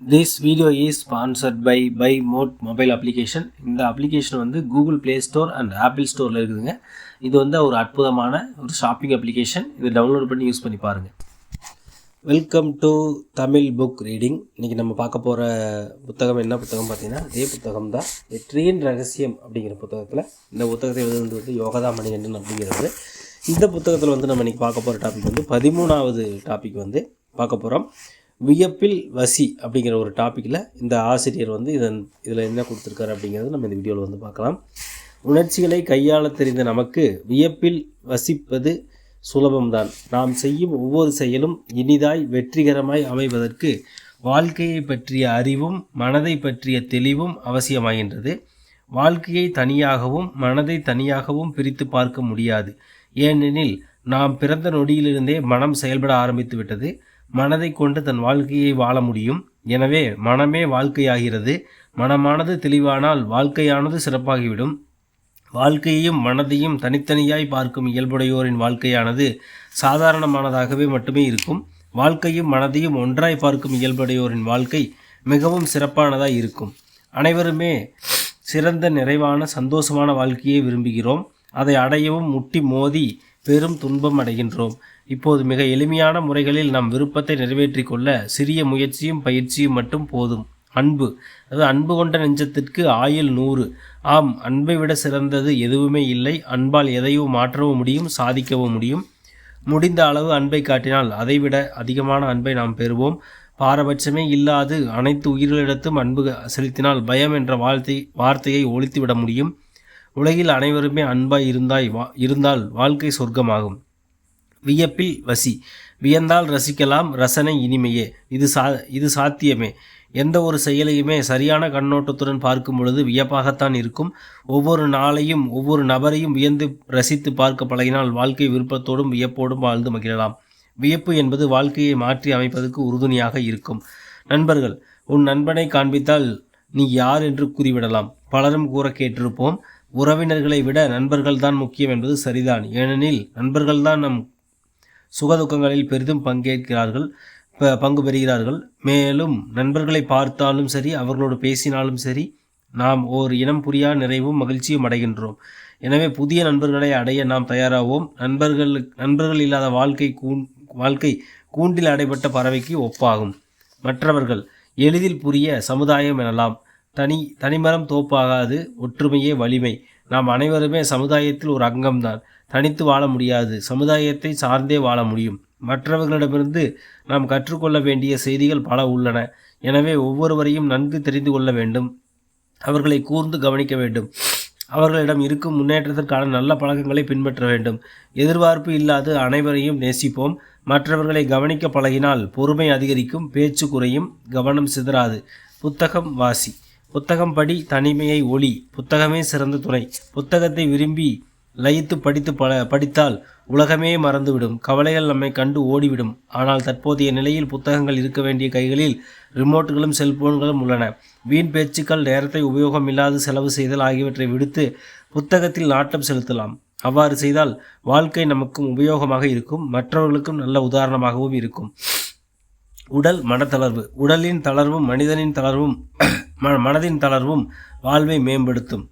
This video is sponsored by by mode mobile application இந்த application வந்து Google Play Store and Apple ஸ்டோரில் இருக்குதுங்க. இது வந்து ஒரு அற்புதமான ஒரு ஷாப்பிங் அப்ளிகேஷன் இதை டவுன்லோட் பண்ணி யூஸ் பண்ணி பாருங்கள் welcome to Tamil book reading இன்றைக்கி நம்ம பார்க்க போகிற புத்தகம் என்ன புத்தகம் பார்த்தீங்கன்னா அதே புத்தகம் தான். வெற்றியின் ரகசியம் அப்படிங்கிற புத்தகத்தில் இந்த புத்தகத்தை எழுதுனது வந்து யோகதா மணிகண்டன் அப்படிங்கிறது. இந்த புத்தகத்தில் வந்து நம்ம இன்றைக்கி பார்க்க போகிற டாபிக் வந்து பதிமூணாவது டாபிக் வந்து பார்க்க போகிறோம் வியப்பில் வசி அப்படிங்கிற ஒரு டாப்பிக்கில் இந்த ஆசிரியர் வந்து இதன் இதில் என்ன கொடுத்துருக்காரு அப்படிங்கிறது நம்ம இந்த வீடியோவில் வந்து பார்க்கலாம். உணர்ச்சிகளை கையாள தெரிந்த நமக்கு வியப்பில் வசிப்பது சுலபம்தான். நாம் செய்யும் ஒவ்வொரு செயலும் இனிதாய் வெற்றிகரமாய் அமைவதற்கு வாழ்க்கையை பற்றிய அறிவும் மனதை பற்றிய தெளிவும் அவசியமாகின்றது. வாழ்க்கையை தனியாகவும் மனதை தனியாகவும் பிரித்து பார்க்க முடியாது. ஏனெனில் நாம் பிறந்த நொடியிலிருந்தே மனம் செயல்பட ஆரம்பித்து விட்டது மனதை கொண்டு தன் வாழ்க்கையை வாழ முடியும். எனவே மனமே வாழ்க்கையாகிறது. மனமானது தெளிவானால் வாழ்க்கையானது சிறப்பாகிவிடும். வாழ்க்கையையும் மனதையும் தனித்தனியாய் பார்க்கும் இயல்புடையோரின் வாழ்க்கையானது சாதாரணமானதாகவே மட்டுமே இருக்கும். வாழ்க்கையும் மனதையும் ஒன்றாய் பார்க்கும் இயல்புடையோரின் வாழ்க்கை மிகவும் சிறப்பானதாக இருக்கும். அனைவருமே சிறந்த நிறைவான சந்தோஷமான வாழ்க்கையை விரும்புகிறோம். அதை அடையவும் முட்டி மோதி பெரும் துன்பம் அடைகின்றோம். இப்போது மிக எளிமையான முறைகளில் நம் விருப்பத்தை நிறைவேற்றிக் கொள்ள சிறிய முயற்சியும் பயிற்சியும் மட்டும் போதும். அன்பு. அது அன்பு கொண்ட நெஞ்சத்திற்கு ஆயுள் நூறு. ஆம் அன்பை விட சிறந்தது எதுவுமே இல்லை. அன்பால் எதையும் மாற்றவும் முடியும் சாதிக்கவும் முடியும். முடிந்த அளவு அன்பை காட்டினால் அதைவிட அதிகமான அன்பை நாம் பெறுவோம். பாரபட்சமே இல்லாது அனைத்து உயிர்களிடத்தும் அன்பு செலுத்தினால் பயம் என்ற வார்த்தை வார்த்தையை ஒழித்துவிட முடியும். உலகில் அனைவருமே அன்பாய் இருந்தாய் வா இருந்தால் வாழ்க்கை சொர்க்கமாகும். வியப்பில் வசி. வியந்தால் ரசிக்கலாம் ரசனை இனிமையே. இது சா இது சாத்தியமே. எந்த ஒரு செயலையுமே சரியான கண்ணோட்டத்துடன் பார்க்கும் பொழுது வியப்பாகத்தான் இருக்கும். ஒவ்வொரு நாளையும் ஒவ்வொரு நபரையும் வியந்து ரசித்து பார்க்க பழகினால் வாழ்க்கை விருப்பத்தோடும் வியப்போடும் வாழ்ந்து மகிழலாம். வியப்பு என்பது வாழ்க்கையை மாற்றி அமைப்பதற்கு உறுதுணையாக இருக்கும். நண்பர்கள் உன் நண்பனை காண்பித்தால் நீ யார் என்று கூறிவிடலாம். பலரும் கூற கேட்டிருப்போம். உறவினர்களை விட நண்பர்கள்தான் முக்கியம் என்பது சரிதான். ஏனெனில் நண்பர்கள்தான் நம் சுகதுக்கங்களில் பெரிதும் பங்கேற்கிறார்கள் பங்கு பெறுகிறார்கள். மேலும் நண்பர்களை பார்த்தாலும் சரி அவர்களோடு பேசினாலும் சரி நாம் ஓர் இனம் புரியா நிறைவும் மகிழ்ச்சியும் அடைகின்றோம். எனவே புதிய நண்பர்களை அடைய நாம் தயாராவோம். நண்பர்கள் நண்பர்கள் இல்லாத வாழ்க்கை கூண் வாழ்க்கை கூண்டில் அடைபட்ட பறவைக்கு ஒப்பாகும். மற்றவர்கள் எளிதில் புரிய சமுதாயம் எனலாம். தனி தனிமரம் தோப்பாகாது ஒற்றுமையே வலிமை. நாம் அனைவருமே சமுதாயத்தில் ஒரு அங்கம்தான். தனித்து வாழ முடியாது. சமுதாயத்தை சார்ந்தே வாழ முடியும். மற்றவர்களிடமிருந்து நாம் கற்றுக்கொள்ள வேண்டிய செய்திகள் பல உள்ளன. எனவே ஒவ்வொருவரையும் நன்கு தெரிந்து கொள்ள வேண்டும். அவர்களை கூர்ந்து கவனிக்க வேண்டும். அவர்களிடம் இருக்கும் முன்னேற்றத்திற்கான நல்ல பழக்கங்களை பின்பற்ற வேண்டும். எதிர்பார்ப்பு இல்லாது அனைவரையும் நேசிப்போம். மற்றவர்களை கவனிக்க பழகினால் பொறுமை அதிகரிக்கும் பேச்சு குறையும் கவனம் சிதறாது. புத்தகம் வாசி. புத்தகம் படி தனிமையை ஒளி புத்தகமே சிறந்த துணை. புத்தகத்தை விரும்பி லயித்து படித்து பல படித்தால் உலகமே மறந்துவிடும். கவலைகள் நம்மை கண்டு ஓடிவிடும். ஆனால் தற்போதைய நிலையில் புத்தகங்கள் இருக்க வேண்டிய கைகளில் ரிமோட்டுகளும் செல்போன்களும் உள்ளன. வீண் பேச்சுக்கள் நேரத்தை உபயோகம் இல்லாது செலவு செய்தல் ஆகியவற்றை விடுத்து புத்தகத்தில் நாட்டம் செலுத்தலாம். அவ்வாறு செய்தால் வாழ்க்கை நமக்கும் உபயோகமாக இருக்கும். மற்றவர்களுக்கும் நல்ல உதாரணமாகவும் இருக்கும். உடல் மனத்தளர்வு. உடலின் தளர்வும் மனிதனின் தளர்வும் மனதின் தளர்வும் வாழ்வை மேம்படுத்தும்.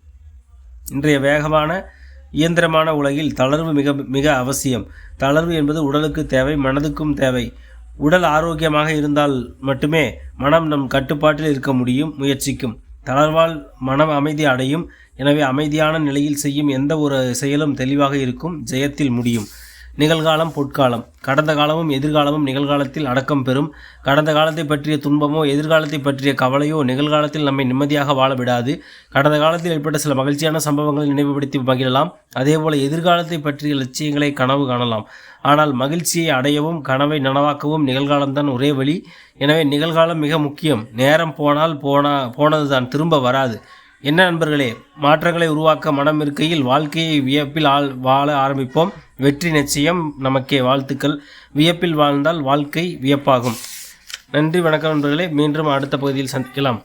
இன்றைய வேகமான இயந்திரமான உலகில் தளர்வு மிக மிக அவசியம். தளர்வு என்பது உடலுக்கு தேவை மனதுக்கும் தேவை. உடல் ஆரோக்கியமாக இருந்தால் மட்டுமே மனம் நம் கட்டுப்பாட்டில் இருக்க முடியும் முயற்சிக்கும். தளர்வால் மனம் அமைதி அடையும். எனவே அமைதியான நிலையில் செய்யும் எந்த ஒரு செயலும் தெளிவாக இருக்கும் ஜெயத்தில் முடியும். நிகழ்காலம் பொற்காலம். கடந்த காலமும் எதிர்காலமும் நிகழ்காலத்தில் அடக்கம் பெறும். கடந்த காலத்தை பற்றிய துன்பமோ எதிர்காலத்தை பற்றிய கவலையோ நிகழ்காலத்தில் நம்மை நிம்மதியாக வாழ விடாது. கடந்த காலத்தில் ஏற்பட்ட சில மகிழ்ச்சியான சம்பவங்களை நினைவுபடுத்தி மகிழலாம். அதேபோல எதிர்காலத்தை பற்றிய லட்சியங்களை கனவு காணலாம். ஆனால் மகிழ்ச்சியை அடையவும் கனவை நனவாக்கவும் நிகழ்காலம்தான் ஒரே வழி. எனவே நிகழ்காலம் மிக முக்கியம். நேரம் போனால் போனா போனதுதான் திரும்ப வராது. என்ன நண்பர்களே மாற்றங்களை உருவாக்க மனம் இருக்கையில் வாழ்க்கையை வியப்பில் ஆள் வாழ ஆரம்பிப்போம். வெற்றி நிச்சயம் நமக்கே வாழ்த்துக்கள். வியப்பில் வாழ்ந்தால் வாழ்க்கை வியப்பாகும். நன்றி வணக்கம் நண்பர்களே. மீண்டும் அடுத்த பகுதியில் சந்திக்கலாம்.